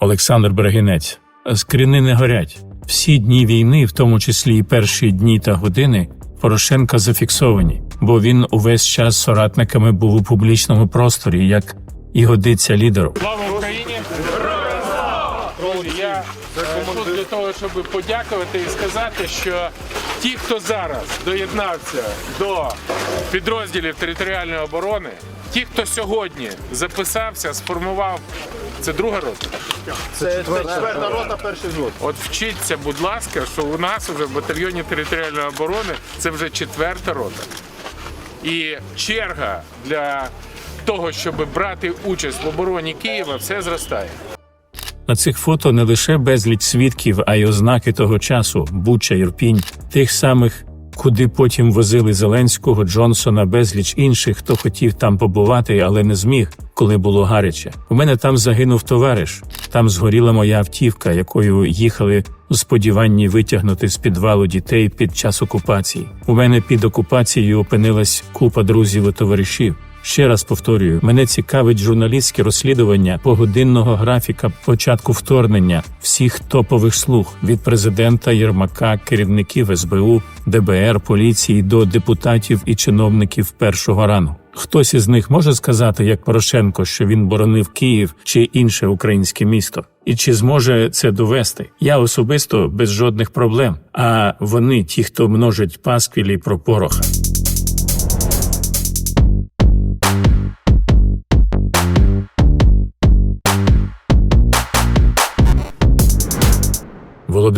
Олександр Берегінець. Скріни не горять. Всі дні війни, в тому числі і перші дні та години, Порошенка зафіксовані, бо він увесь час соратниками був у публічному просторі, як і годиться лідеру. Слава Україні! Я тут для того, щоб подякувати і сказати, що ті, хто зараз доєднався до підрозділів територіальної оборони, ті, хто сьогодні записався, сформував це друга рота. Це четверта рота, перший взвод. От вчіться, будь ласка, що у нас вже в батальйоні територіальної оборони це вже четверта рота. І черга для того, щоб брати участь в обороні Києва, все зростає. На цих фото не лише безліч свідків, а й ознаки того часу Буча, Ірпінь, тих самих, куди потім возили Зеленського, Джонсона, безліч інших, хто хотів там побувати, але не зміг, коли було гаряче. У мене там загинув товариш. Там згоріла моя автівка, якою їхали у сподіванні витягнути з підвалу дітей під час окупації. У мене під окупацією опинилась купа друзів і товаришів. Ще раз повторюю, мене цікавить журналістське розслідування погодинного графіка початку вторгнення всіх топових слуг від президента Єрмака, керівників СБУ, ДБР, поліції до депутатів і чиновників першого рану. Хтось із них може сказати, як Порошенко, що він боронив Київ чи інше українське місто, і чи зможе це довести? Я особисто без жодних проблем. А вони, ті, хто множить пасквілі про пороха.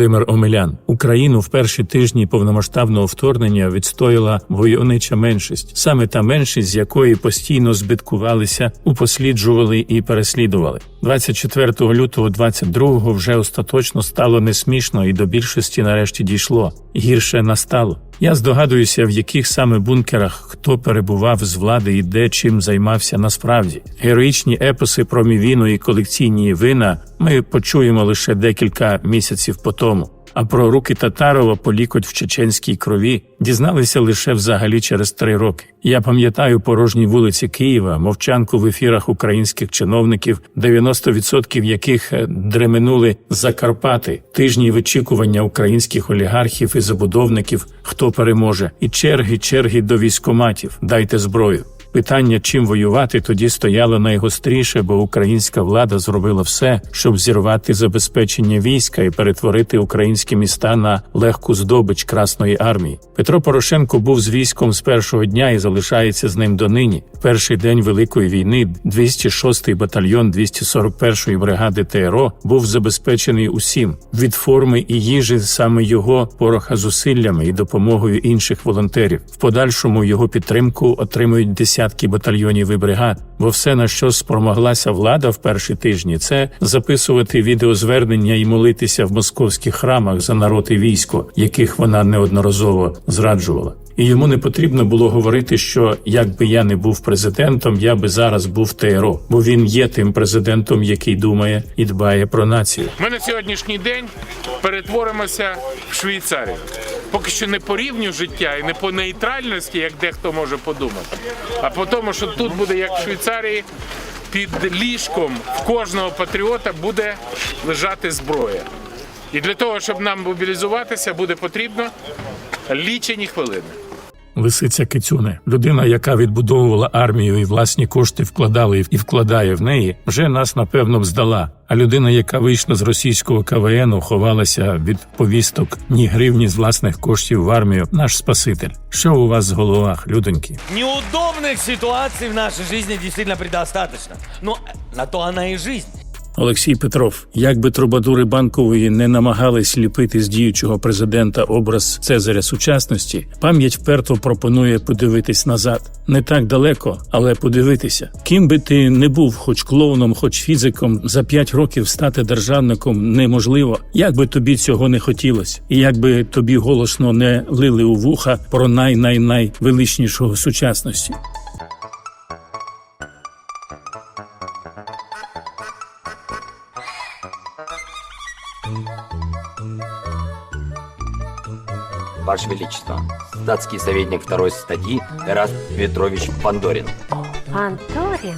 Володимир Омелян Україну в перші тижні повномасштабного вторгнення відстояла войовнича меншість, саме та меншість, з якої постійно збиткувалися, упосліджували і переслідували. 24 лютого 22-го вже остаточно стало несмішно і до більшості нарешті дійшло. Гірше настало. Я здогадуюся, в яких саме бункерах хто перебував з влади і де чим займався насправді. Героїчні епоси про мівіну і колекційні вина ми почуємо лише декілька місяців по тому. А про руки Татарова по лікоть в чеченській крові дізналися лише взагалі через три роки. Я пам'ятаю порожні вулиці Києва, мовчанку в ефірах українських чиновників, 90% яких е, дременули Закарпати, тижні вичікування українських олігархів і забудовників, хто переможе, і черги, черги до військоматів. Дайте зброю. Питання, чим воювати, тоді стояло найгостріше, бо українська влада зробила все, щоб зірвати забезпечення війська і перетворити українські міста на легку здобич Красної армії. Петро Порошенко був з військом з першого дня і залишається з ним донині. Перший день Великої війни 206-й батальйон 241-ї бригади ТРО був забезпечений усім від форми і їжі саме його пороха зусиллями і допомогою інших волонтерів. В подальшому його підтримку отримують десятки батальйонів і бригад. Бо все на що спромоглася влада в перші тижні, це записувати відеозвернення і молитися в московських храмах за народ і військо, яких вона неодноразово зраджувала. І йому не потрібно було говорити, що якби я не був президентом, я би зараз був ТРО, бо він є тим президентом, який думає і дбає про націю. Ми на сьогоднішній день перетворимося в Швейцарію. Поки що не по рівню життя і не по нейтральності, як дехто може подумати, а по тому, що тут буде як в Швейцарії, під ліжком в кожного патріота буде лежати зброя. І для того, щоб нам мобілізуватися, буде потрібно лічені хвилини. Лисиця Кицюне, людина, яка відбудовувала армію і власні кошти вкладала і вкладає в неї, вже нас напевно б здала. А людина, яка вийшла з російського КВНу, ховалася від повісток ні гривні з власних коштів в армію. Наш спаситель. Що у вас в головах, людоньки? Неудобных ситуаций в нашей жизни действительно предостаточно. Но на то она и жизнь. Олексій Петров, як би трубадури банкової не намагались ліпити з діючого президента образ Цезаря сучасності, пам'ять вперто пропонує подивитись назад. Не так далеко, але подивитися. Ким би ти не був, хоч клоуном, хоч фізиком, за п'ять років стати державником неможливо. Як би тобі цього не хотілося, і як би тобі голосно не лили у вуха про най-най-най сучасності. Ваше Величество, статский советник второй статьи Эраст Петрович Пандорин. Панторин?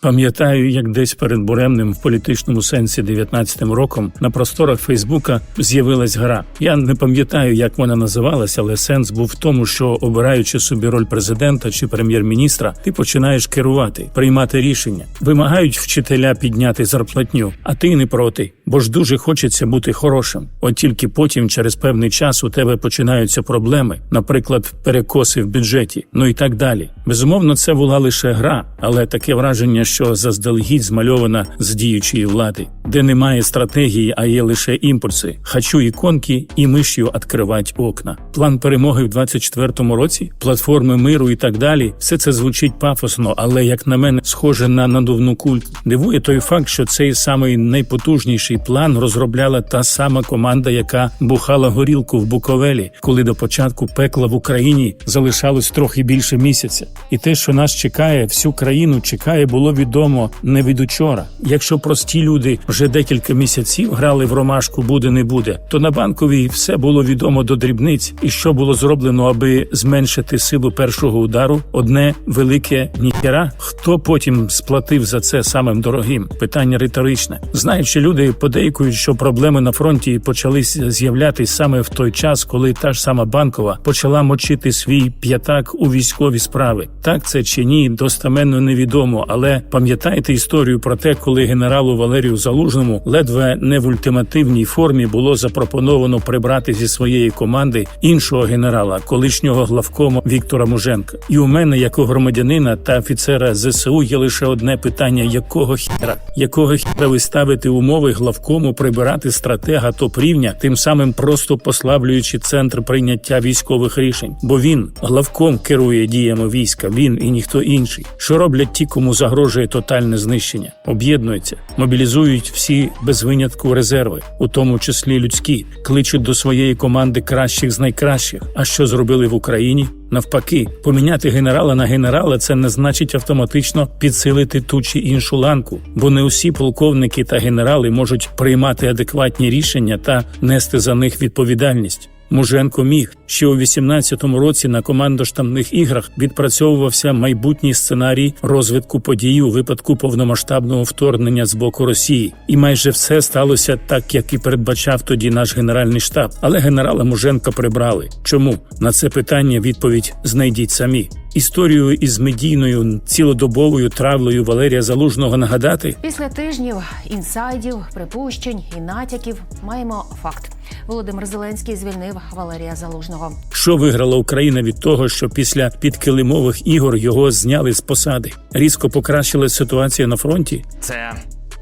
Пам'ятаю, як десь перед буремним в політичному сенсі 19-м роком на просторах Фейсбука з'явилась гра. Я не пам'ятаю, як вона називалась, але сенс був в тому, що обираючи собі роль президента чи прем'єр-міністра, ти починаєш керувати, приймати рішення. Вимагають вчителя підняти зарплатню, а ти не проти, бо ж дуже хочеться бути хорошим. От тільки потім, через певний час, у тебе починаються проблеми, наприклад, перекоси в бюджеті, ну і так далі. Безумовно, це була лише гра, але таке враження, що заздалегідь змальована з діючої влади, де немає стратегії, а є лише імпульси. Хочу іконки і миш'ю відкривати окна. План перемоги в 24-му році, платформи миру і так далі. Все це звучить пафосно, але як на мене, схоже на надувну культ. Дивує той факт, що цей самий найпотужніший план розробляла та сама команда, яка бухала горілку в Буковелі, коли до початку пекла в Україні залишалось трохи більше місяця. І те, що нас чекає, всю країну чекає, було відомо не від учора. Якщо прості люди вже декілька місяців грали в ромашку буде не буде, то на банковій все було відомо до дрібниць, і що було зроблено, аби зменшити силу першого удару, одне велике ніхера. Хто потім сплатив за це самим дорогим? Питання риторичне. Знаючи, люди подейкують, що проблеми на фронті почались з'являтись саме в той час, коли та ж сама банкова почала мочити свій п'ятак у військові справи. Так це чи ні, достаменно невідомо, але пам'ятаєте історію про те, коли генералу Валерію Залужному ледве не в ультимативній формі було запропоновано прибрати зі своєї команди іншого генерала, колишнього главкома Віктора Муженка. І у мене, як у громадянина та офіцера ЗСУ, є лише одне питання: якого хіра, якого хіра ви ставите умови главкому прибирати стратега топ-рівня, тим самим просто послаблюючи центр прийняття військових рішень, бо він главком керує діями війська, він і ніхто інший. Що роблять ті, кому загрожує тотальне знищення? Об'єднуються, мобілізують всі без винятку резерви, у тому числі людські, кличуть до своєї команди кращих з найкращих. А що зробили в Україні? Навпаки, поміняти генерала на генерала це не значить автоматично підсилити ту чи іншу ланку, бо не усі полковники та генерали можуть приймати адекватні рішення та нести за них відповідальність. Муженко міг ще у 18-му році на командоштабних іграх відпрацьовувався майбутній сценарій розвитку подій у випадку повномасштабного вторгнення з боку Росії, і майже все сталося так, як і передбачав тоді наш генеральний штаб. Але генерала Муженка прибрали. Чому на це питання відповідь знайдіть самі. Історію із медійною цілодобовою травлею Валерія Залужного нагадати Після тижнів інсайдів, припущень і натяків маємо факт. Володимир Зеленський звільнив Валерія Залужного. Що виграла Україна від того, що після підкилимових ігор його зняли з посади? Різко покращилась ситуація на фронті. Це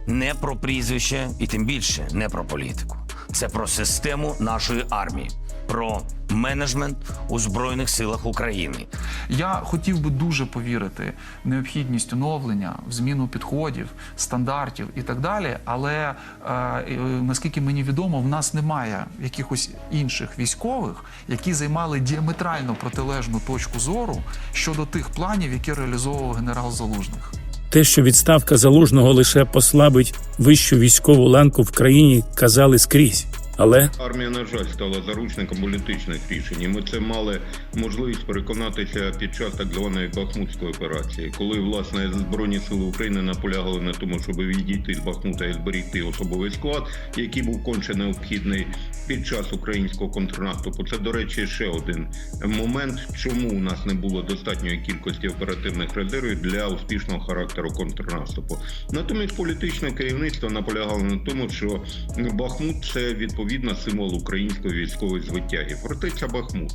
не про прізвище і тим більше не про політику. Це про систему нашої армії, про менеджмент у збройних силах України. Я хотів би дуже повірити в необхідність оновлення, в зміну підходів, стандартів і так далі. Але е, е, наскільки мені відомо, в нас немає якихось інших військових, які займали діаметрально протилежну точку зору щодо тих планів, які реалізовував генерал Залужних. Те, що відставка залужного лише послабить вищу військову ланку в країні, казали скрізь. Але Армія, на жаль, стала заручником політичних рішень. Ми це мали можливість переконатися під час так званої Бахмутської операції, коли власне збройні сили України наполягали на тому, щоб відійти з Бахмута і зберігти особовий склад, який був конче необхідний під час українського контрнаступу. Це, до речі, ще один момент, чому у нас не було достатньої кількості оперативних резервів для успішного характеру контрнаступу. Натомість політичне керівництво наполягало на тому, що Бахмут це відповідно символ української військової звитяги. Фортеця Бахмут.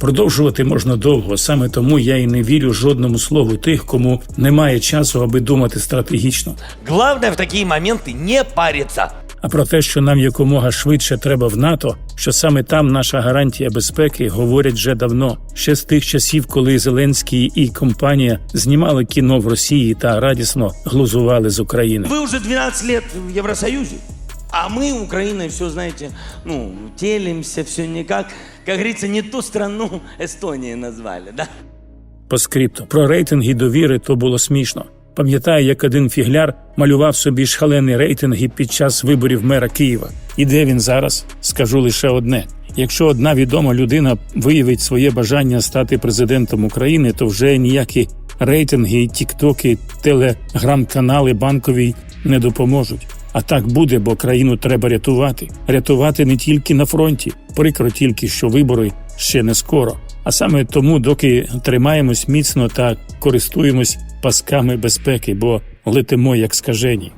продовжувати можна довго. Саме тому я і не вірю жодному слову тих, кому немає часу, аби думати стратегічно. Главное в такие моменты не париться. А про те, що нам якомога швидше треба в НАТО, що саме там наша гарантія безпеки, говорять вже давно, ще з тих часів, коли Зеленський і компанія знімали кіно в Росії та радісно глузували з України. Вы уже 12 лет в Евросоюзе, а мы Украиной все, знаете, ну, телимся, все никак. Как говорится, не ту страну Эстонии назвали, да? По скрипту про рейтинги довіри то було смішно. Пам'ятаю, як один фігляр малював собі шалені рейтинги під час виборів мера Києва. І де він зараз? Скажу лише одне: Якщо одна відома людина виявить своє бажання стати президентом України, то вже ніякі рейтинги, тіктоки, телеграм-канали банкові не допоможуть. А так буде, бо країну треба рятувати. Рятувати не тільки на фронті. Прикро тільки, що вибори ще не скоро. А саме тому, доки тримаємось міцно та користуємось пасками безпеки, бо летимо як скажені.